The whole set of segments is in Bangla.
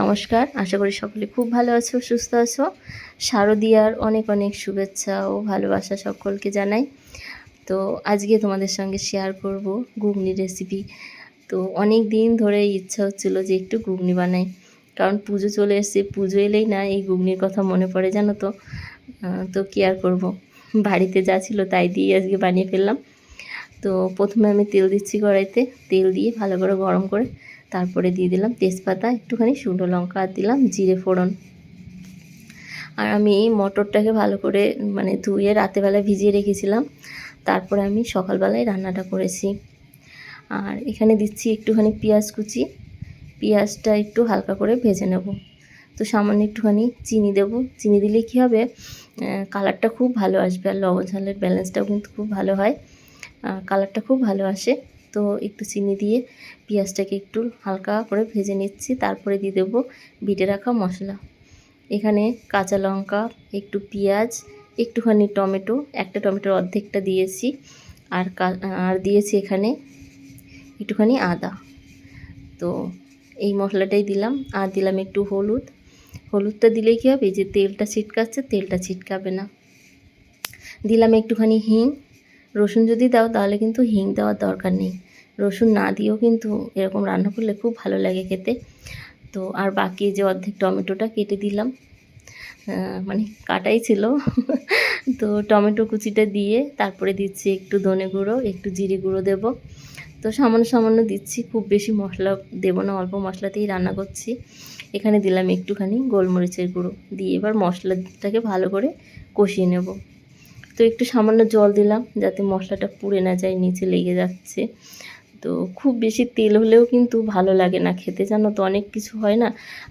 নমস্কার, আশা করি সকলে খুব ভালো আছো, সুস্থ আছো। শারদীয়ার অনেক অনেক শুভেচ্ছা ও ভালোবাসা সকলকে জানাই। তো আজকে তোমাদের সঙ্গে শেয়ার করব ঘুগনি রেসিপি তো অনেক দিন ধরে ইচ্ছা হচ্ছিল যে একটু ঘুগনি বানাই। কারণ পুজো চলে এসছে, পুজো এলেই না এই ঘুগনির কথা মনে পড়ে জানো তো? তো কি আর করব? বাড়িতে যা ছিল তাই দিয়ে আজকে বানিয়ে ফেললাম। তো প্রথমে আমি তেল দিচ্ছি কড়াইতে। তেল দিয়ে ভালো করে গরম করে তারপরে দিয়ে দিলাম তেজপাতা, একটুখানি শুকনো লঙ্কা আর দিলাম জিরে ফোড়ন। আর আমি মটরটাকে ভালো করে মানে ধুয়ে রাতেবেলা ভিজিয়ে রেখেছিলাম। তারপরে আমি সকালবেলায় রান্নাটা করেছি। আর এখানে দিচ্ছি একটুখানি পেঁয়াজ কুচি। পেঁয়াজটা একটু হালকা করে ভেজে নেব। তো সামান্য একটুখানি চিনি দেব। চিনি দিলে কী হবে কালারটা খুব ভালো আসবে আর লবণ ঝালের ব্যালেন্সটাও কিন্তু খুব ভালো হয়। কালারটা খুব ভালো আসে। তো একটু চিনি দিয়ে পেঁয়াজটাকে একটু হালকা করে ভেজে নিচ্ছি। তারপরে দিয়ে দেবো বিটে রাখা মশলা। এখানে কাঁচা লঙ্কা, একটু পেঁয়াজ, একটুখানি টমেটো, একটা টমেটোর অর্ধেকটা দিয়েছি। আর আর দিয়েছি এখানে একটুখানি আদা। তো এই মশলাটাই দিলাম। আর দিলাম একটু হলুদ। হলুদটা দিলেই কী হবে? যে তেলটা ছিটকাচ্ছে, তেলটা ছিটকাবে না। দিলাম একটুখানি হিং। রসুন যদি দাও, তাহলে কিন্তু হিং দেওয়ার দরকার নেই। রসুন না দিয়েও কিন্তু এরকম রান্না করলে খুব ভালো লাগে খেতে। তো আর বাকি যে অর্ধেক টমেটোটা কেটে দিলাম মানে কাটাই ছিল। তো টমেটো কুচিটা দিয়ে তারপরে দিচ্ছি একটু ধনে গুঁড়ো, একটু জিরে গুঁড়ো দেব। তো সামান্য সামান্য দিচ্ছি, খুব বেশি মশলা দেবো না, অল্প মশলাতেই রান্না করছি। এখানে দিলাম একটুখানি গোলমরিচের গুঁড়ো, দিয়ে এবার মশলাটাকে ভালো করে কষিয়ে নেব। তো একটু সামান্য জল দিলাম যাতে মশলাটা পুড়ে না যায়, নিচে লেগে যাচ্ছে। তো খুব বেশি তেল হলেও কিন্তু ভালো লাগে না খেতে। জানো তো অনেক কিছু হয় না,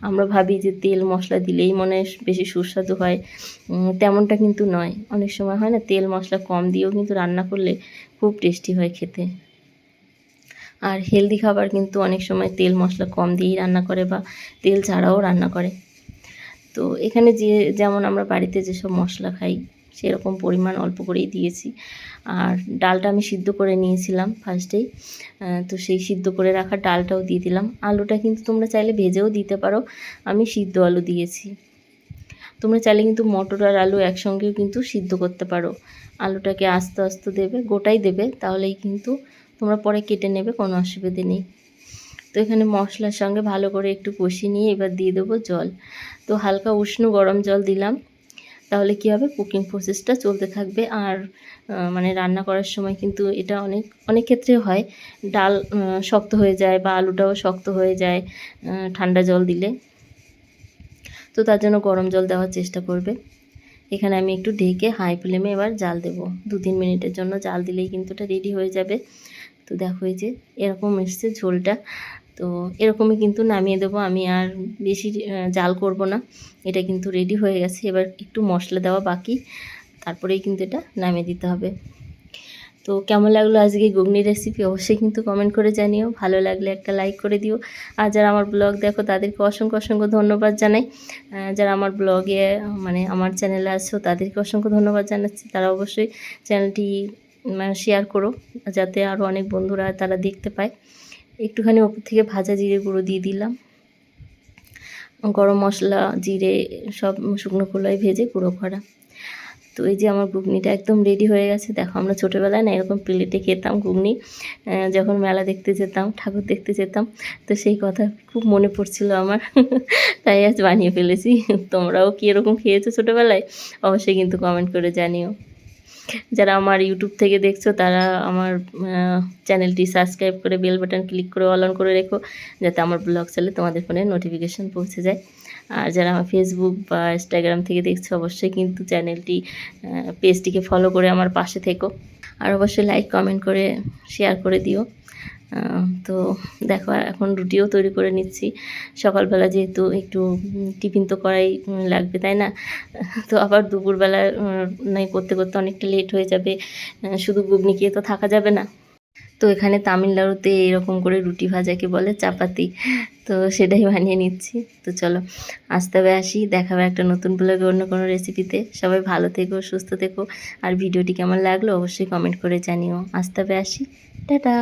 আমরা ভাবি যে তেল মশলা দিলেই মনে হয় বেশি সুস্বাদু হয়। তেমনটা কিন্তু নয়। অনেক সময় হয় না, তেল মশলা কম দিয়েও কিন্তু রান্না করলে খুব টেস্টি হয় খেতে। আর হেলদি খাবার কিন্তু অনেক সময় তেল মশলা কম দিয়েই রান্না করে বা তেল ছাড়াও রান্না করে। তো এখানে যে, যেমন আমরা বাড়িতে যেসব মশলা খাই সেরকম পরিমাণ অল্প করেই দিয়েছি। আর ডালটা আমি সিদ্ধ করে নিয়েছিলাম ফার্স্টেই। তো সেই সিদ্ধ করে রাখা ডালটাও দিয়ে দিলাম। আলুটা কিন্তু তোমরা চাইলে ভেজেও দিতে পারো। আমি সিদ্ধ আলু দিয়েছি। তোমরা চাইলে কিন্তু মটর আর আলু একসঙ্গেও কিন্তু সিদ্ধ করতে পারো। আলুটাকে আস্তে আস্তে দেবে, গোটাই দেবে, তাহলেই কিন্তু তোমরা পরে কেটে নেবে, কোনো অসুবিধে নেই। তো এখানে মশলার সঙ্গে ভালো করে একটু কষিয়ে নিয়ে এবার দিয়ে দেবো জল। তো হালকা উষ্ণ গরম জল দিলাম। তাহলে কী হবে? কুকিং প্রসেসটা চলতে থাকবে। আর মানে রান্না করার সময় কিন্তু এটা অনেক অনেক ক্ষেত্রে হয়। ডাল শক্ত হয়ে যায় বা আলুটাও শক্ত হয়ে যায় ঠান্ডা জল দিলে। তো তার জন্য গরম জল দেওয়ার চেষ্টা করবে। এখানে আমি একটু ঢেকে হাই ফ্লেমে এবার জাল দেবো। দু তিন মিনিটের জন্য জাল দিলেই কিন্তু এটা রেডি হয়ে যাবে। তো দেখো এই যে এরকম এসছে ঝোলটা। তো এরকমই কিন্তু নামিয়ে দেবো। আমি আর বেশি জাল করব না। এটা কিন্তু রেডি হয়ে গেছে। এবার একটু মশলা দেওয়া বাকি। তারপরেই কিন্তু এটা নামিয়ে দিতে হবে। তো কেমন লাগল আজকে ঘুগনি রেসিপি অবশ্যই কিন্তু কমেন্ট করে জানিও। ভালো লাগলে একটা লাইক করে দিও। আর যারা আমার ব্লগ দেখো, তাদেরকে অসংখ্য অসংখ্য ধন্যবাদ জানাই। যারা আমার ব্লগে মানে আমার চ্যানেলে আছো, তাদেরকে অসংখ্য ধন্যবাদ জানাচ্ছি। তারা অবশ্যই চ্যানেলটি শেয়ার করো, যাতে আরও অনেক বন্ধুরা তারা দেখতে পায়। একটুখানি ওপর থেকে ভাজা জিরে গুঁড়ো দিয়ে দিলাম। গরম মশলা, জিরে, সব শুকনো খোলায় ভেজে গুঁড়ো করা। তো এই যে আমার ঘুগনিটা একদম রেডি হয়ে গেছে। দেখো, আমরা ছোটোবেলায় না এরকম প্লেটে খেতাম ঘুগনি। যখন মেলা দেখতে যেতাম, ঠাকুর দেখতে যেতাম, তো সেই কথা খুব মনে পড়ছিল আমার। তাই আজ বানিয়ে ফেলেছি। তোমরাও কি এরকম খেয়েছো ছোটোবেলায়? অবশ্যই কিন্তু কমেন্ট করে জানিও। যারা আমার ইউটিউব থেকে দেখছ, তারা আমার চ্যানেলটি সাবস্ক্রাইব করে বেল বাটন ক্লিক করে অল অন করে রেখো, যাতে আমার ব্লগ চলে তোমাদের ফোনে নোটিফিকেশান পৌঁছে যায়। আর যারা আমার ফেসবুক বা ইনস্টাগ্রাম থেকে দেখছ, অবশ্যই কিন্তু চ্যানেলটি পেজটিকে ফলো করে আমার পাশে থেকো। আর অবশ্যই লাইক কমেন্ট করে শেয়ার করে দিও। তো দেখো, এখন রুটিও তৈরি করে নিচ্ছি। সকালবেলা যেহেতু একটু টিফিন তো করাই লাগবে, তাই না? তো আবার দুপুরবেলা নাই করতে করতে অনেকটা লেট হয়ে যাবে। শুধু ঘুগনি খেয়ে তো থাকা যাবে না। তো এখানে তামিলনাড়ুতে এরকম করে রুটি ভাজাকে বলে চাপাতি। তো সেটাই বানিয়ে নিচ্ছি। তো চলো, আসতে হবে, আসি। দেখাবে একটা নতুন ব্লগে অন্য কোনো রেসিপিতে সবাই ভালো থেকো, সুস্থ থেকো। আর ভিডিওটি কেমন লাগল অবশ্যই কমেন্ট করে জানিও। আসতে হবে, আসি। টাটা!